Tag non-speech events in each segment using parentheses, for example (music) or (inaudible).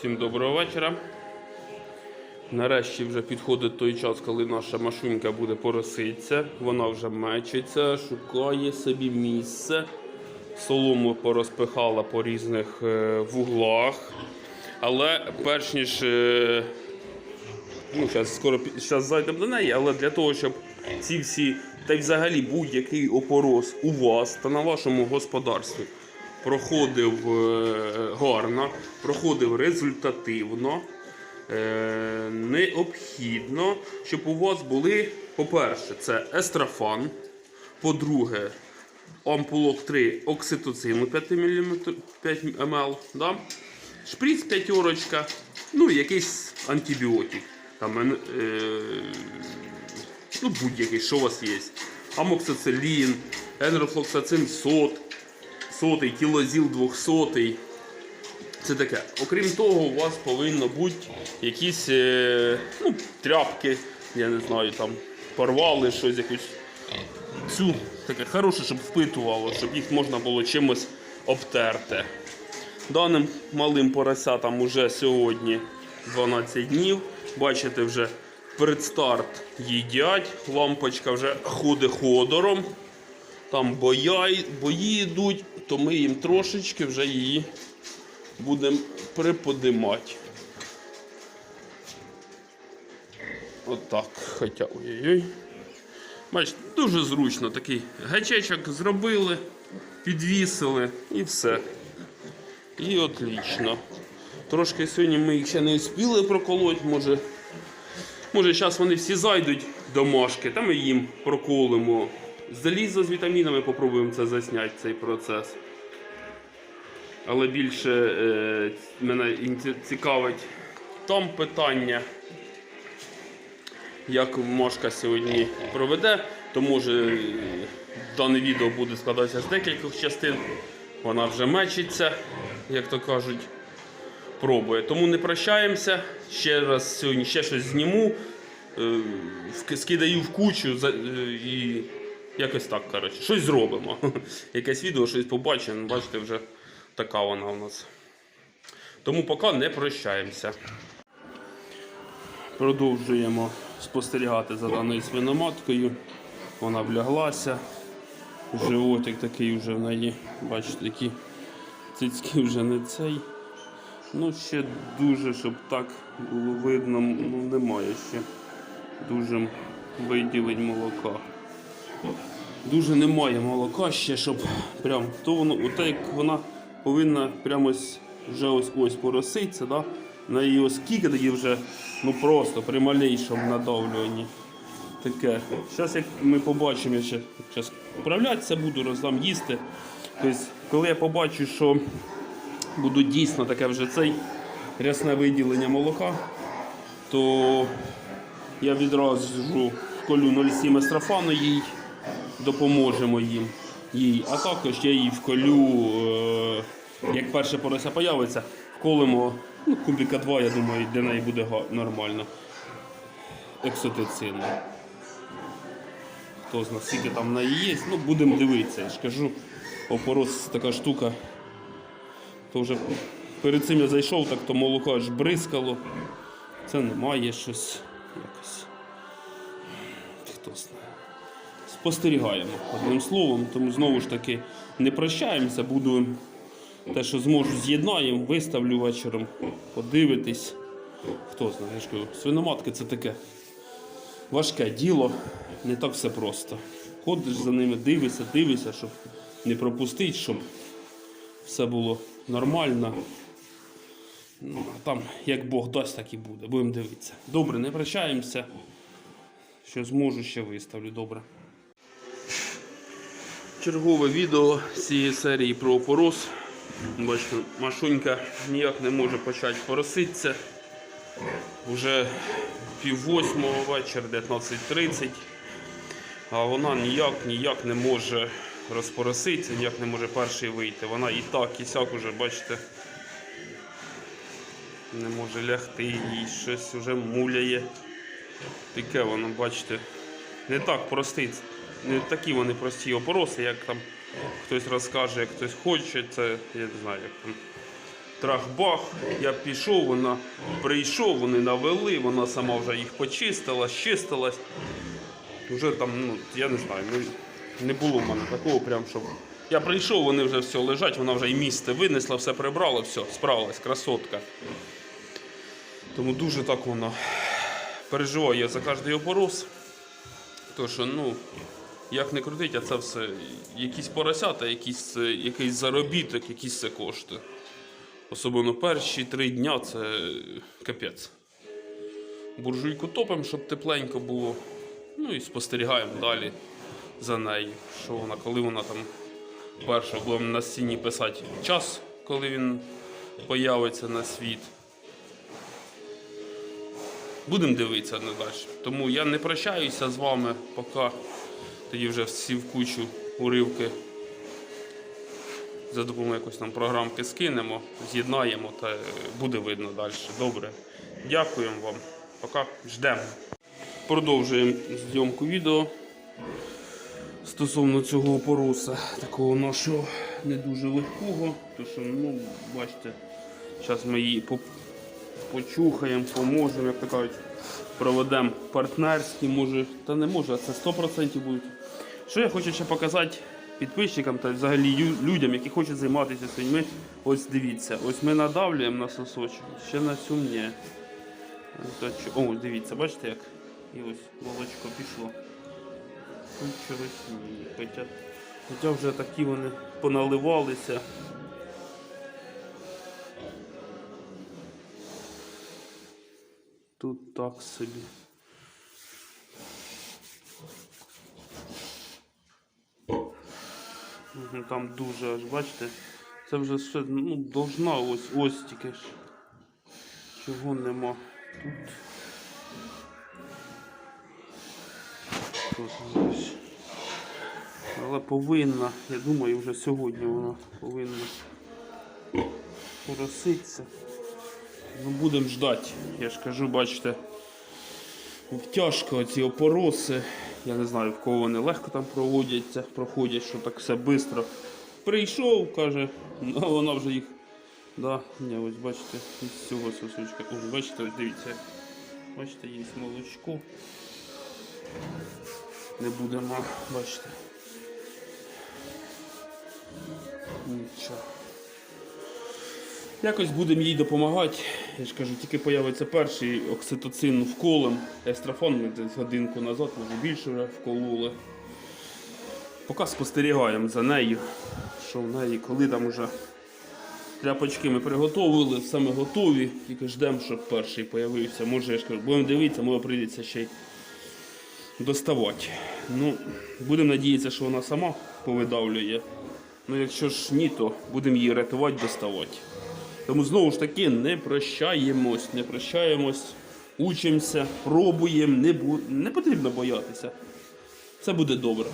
Всім доброго вечора. Нарешті вже підходить той час, коли наша машинка буде пороситися. Вона вже мечиться, шукає собі місце. Солому порозпихала по різних е, вуглах. Але перш ніж е, ну, зараз скоро щас зайдемо до неї, але для того, щоб ці всі, та й взагалі будь-який опорос у вас та на вашому господарстві проходив е, гарно, проходив результативно, е, необхідно, щоб у вас були, по-перше, це естрафан, по-друге, ампулок 3 окситоцину 5 мм, 5 мл, да? шприц п'ятерочка, ну якийсь антибіотик. Там, е, ну, будь-який, що у вас є. Амоксицилін, енрофлоксацин сот, сотий, кілозіл 200. Це таке. Окрім того, у вас повинно бути якісь е, ну, тряпки, я не знаю, там порвали щось, якусь цю таке хороше, щоб впитувало, щоб їх можна було чимось обтерти. Даним малим поросятам уже сьогодні 12 днів. Бачите, вже предстарт їдять, лампочка вже ходить ходором. Там боя, бої йдуть, то ми їм трошечки вже її будемо приподимати. Отак. Хоча ой-ой-ой. Бачите, дуже зручно такий гачечок зробили, підвісили і все. І отлично. Трошки сьогодні ми їх ще не успіли проколоти, може. Може, зараз вони всі зайдуть домашки, та ми їм проколимо. Залізо з вітамінами попробуємо це засняти, цей процес. Але більше е, мене цікавить там питання, як Машка сьогодні проведе, то може дане відео буде складатися з декількох частин. Вона вже мечиться, як то кажуть, пробує. Тому не прощаємося. Ще раз сьогодні ще щось зніму, е, скидаю в кучу е, і якось так, коротше, щось зробимо. (laughs) Якесь відео, щось побачимо. Бачите, вже така вона у нас. Тому поки не прощаємося. Продовжуємо спостерігати за даною свиноматкою. Вона вляглася. Животик такий вже в неї. Бачите, такі цицьки вже не цей. Ну, ще дуже, щоб так було видно, ну немає ще дуже виділень молока. Дуже немає молока ще, щоб прям то воно, оте як вона повинна прямо ось вже ось ось пороситься, да? на її ось скільки тоді вже ну просто при малейшому надавлюванні. Таке. Зараз як ми побачимо, я ще зараз управлятися буду, роздам їсти. Тобто, коли я побачу, що буде дійсно таке вже цей рясне виділення молока, то я відразу колю 0,7 естрафану їй, допоможемо їм. їй. А також я їй вколю, е, як перше порося появиться, вколимо ну, кубіка 2, я думаю, для неї буде нормально. Ексотицину. Хто з нас скільки там в неї є, ну будемо дивитися. Я ж кажу, опорос така штука. То вже перед цим я зайшов, так то молоко аж бризкало. Це немає щось якось. Хто знає. Спостерігаємо одним словом, тому знову ж таки не прощаємося, буду те, що зможу, з'єднаємо, виставлю вечором, подивитись. Хто знає, я ж кажу, свиноматки це таке важке діло, не так все просто. Ходиш за ними, дивишся, дивишся, щоб не пропустити, щоб все було нормально. Ну, а там, як Бог дасть, так і буде. Будемо дивитися. Добре, не прощаємося. Що зможу, ще виставлю, добре. Чергове відео з цієї серії про опорос. Бачите, Машунька ніяк не може почати пороситися. Уже пів восьмого вечора, 19.30. А вона ніяк ніяк не може розпороситися, ніяк не може перший вийти. Вона і так, і сяк уже, бачите, не може лягти, їй щось вже муляє. Таке воно, бачите, не так простий, не такі вони прості опороси, як там хтось розкаже, як хтось хоче, це я не знаю, як там Трах-бах, я пішов, вона прийшов, вони навели, вона сама вже їх почистила, щистилась. Вже там, ну, я не знаю, не, не було в мене такого, прям, щоб. Я прийшов, вони вже все лежать, вона вже і місце винесла, все прибрала, все, справилась, красотка. Тому дуже так вона переживаю я за кожний опорос. То що, ну, як не крутить, а це все якісь поросята, якісь, е, якийсь заробіток, якісь це кошти. Особливо перші три дня це капець. Буржуйку топимо, щоб тепленько було. Ну і спостерігаємо далі за нею. Що вона, коли вона там перша будемо на стіні писати час, коли він появиться на світ. Будемо дивитися не далі. Тому я не прощаюся з вами, поки тоді вже всі в кучу уривки за допомогою якоїсь там програмки скинемо, з'єднаємо та буде видно далі. Добре. Дякуємо вам. Пока ждемо. Продовжуємо зйомку відео стосовно цього опоруса, такого нашого не дуже легкого. То що, ну, бачите, зараз ми її по- почухаємо, поможемо, як то кажуть, проведемо партнерські, може, та не може, а це 100% будуть. Що я хочу ще показати підписчикам та взагалі людям, які хочуть займатися свиньми. Ось дивіться, ось ми надавлюємо на сосочок, ще на цю ні. Та чо- О, дивіться, бачите як? І ось молочко пішло. Ні. Хоча, хоча вже такі вони поналивалися. Тут так собі. Там дуже аж бачите. Це вже все ну, должна ось ось тільки ж. Чого нема тут. Ось. Але повинна, я думаю, вже сьогодні вона повинна пороситися. Ну, будемо ждати. Я ж кажу, бачите, тяжко оці опороси. Я не знаю, в кого вони легко там проводяться, проходять, що так все швидко. Прийшов, каже, а вона вже їх. Да, ні, ось бачите, із цього сосочка. Ось бачите, ось дивіться. Бачите, є молочко. Не будемо, бачите. Нічого. Якось будемо їй допомагати. Я ж кажу, тільки появиться перший окситоцин вколем. Естрафон ми десь годинку назад, може більше вже вкололи. Поки спостерігаємо за нею, що в неї, коли там уже тряпочки ми приготовили, ми готові, тільки ждемо, щоб перший появився. Може, я ж кажу, будемо дивитися, може прийдеться ще й доставати. Ну, будемо надіятися, що вона сама повидавлює. Ну, якщо ж ні, то будемо її рятувати, доставати. Тому знову ж таки не прощаємось, не прощаємось, учимося, пробуємо, не, бу... не потрібно боятися. Все буде добре.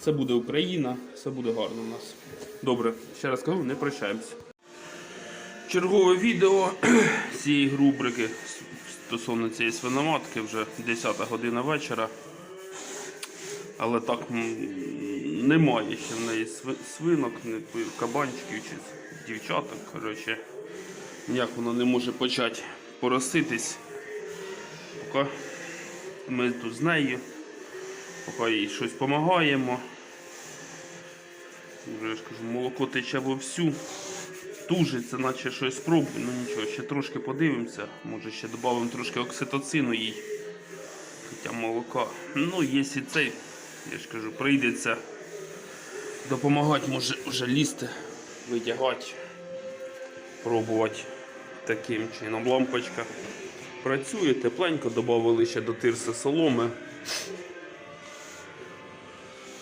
Все буде Україна, все буде гарно у нас. Добре, ще раз кажу, не прощаємося. Чергове відео (clears throat) цієї рубрики стосовно цієї свиноматки, вже 10 година вечора. Але так немає ще в неї свинок, кабанчиків чи дівчаток. Коротше, ніяк воно не може почати пороситись. Поки ми тут з нею, поки їй щось допомагаємо. Вже ж кажу, молоко тече вовсю. Тужиться, наче щось спробує, ну нічого, ще трошки подивимося. Може ще додамо трошки окситоцину їй. Хоча молока. Ну, якщо цей, я ж кажу, прийдеться допомагати, може вже лізти, витягати, пробувати таким чином. Лампочка працює, тепленько, додали ще до тирси соломи.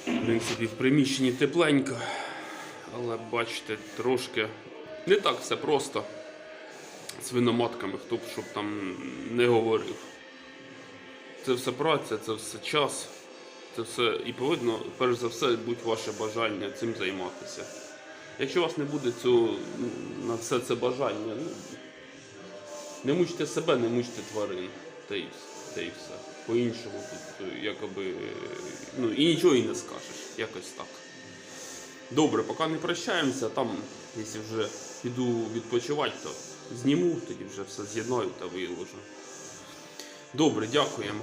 В принципі, в приміщенні тепленько, але бачите, трошки не так все просто з виноматками, хто б щоб там не говорив. Це все праця, це все час, це все і повинно, перш за все, бути ваше бажання цим займатися. Якщо у вас не буде цього, ну, на все це бажання, ну, не мучте себе, не мучте тварин. Та й, та й все. По-іншому тут е, якоби, е, ну, і нічого і не скажеш. Якось так. Добре, поки не прощаємося, там, якщо вже піду відпочивати, то зніму, тоді вже все з'єднаю та виложу. Добре, дякуємо.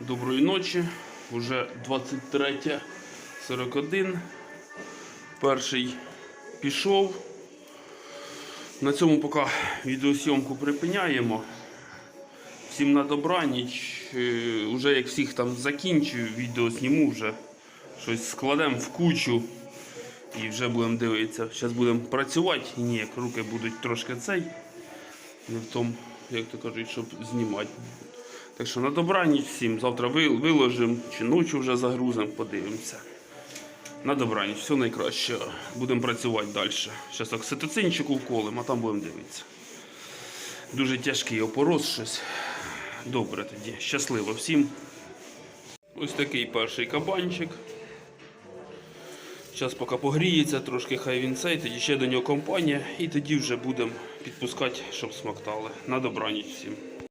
Доброї ночі. Уже 23.41. Перший пішов. На цьому поки відеосйомку припиняємо. Всім на добраніч. Е, Уже як всіх там закінчую, відео зніму вже. Щось складемо в кучу і вже будемо дивитися. Зараз будемо працювати і ніяк руки будуть трошки цей. Не в тому, як то кажуть, щоб знімати. Так що на добраніч всім. Завтра виложимо чи ночі вже загрузимо, подивимося. На добраніч, все найкраще. Будемо працювати далі. Зараз окситоцинчику вколимо, а там будемо дивитися. Дуже тяжкий опорос щось. Добре тоді. Щасливо всім. Ось такий перший кабанчик. Зараз поки погріється, трошки хай він цей, тоді ще до нього компанія, і тоді вже будемо підпускати, щоб смоктали. На добраніч всім.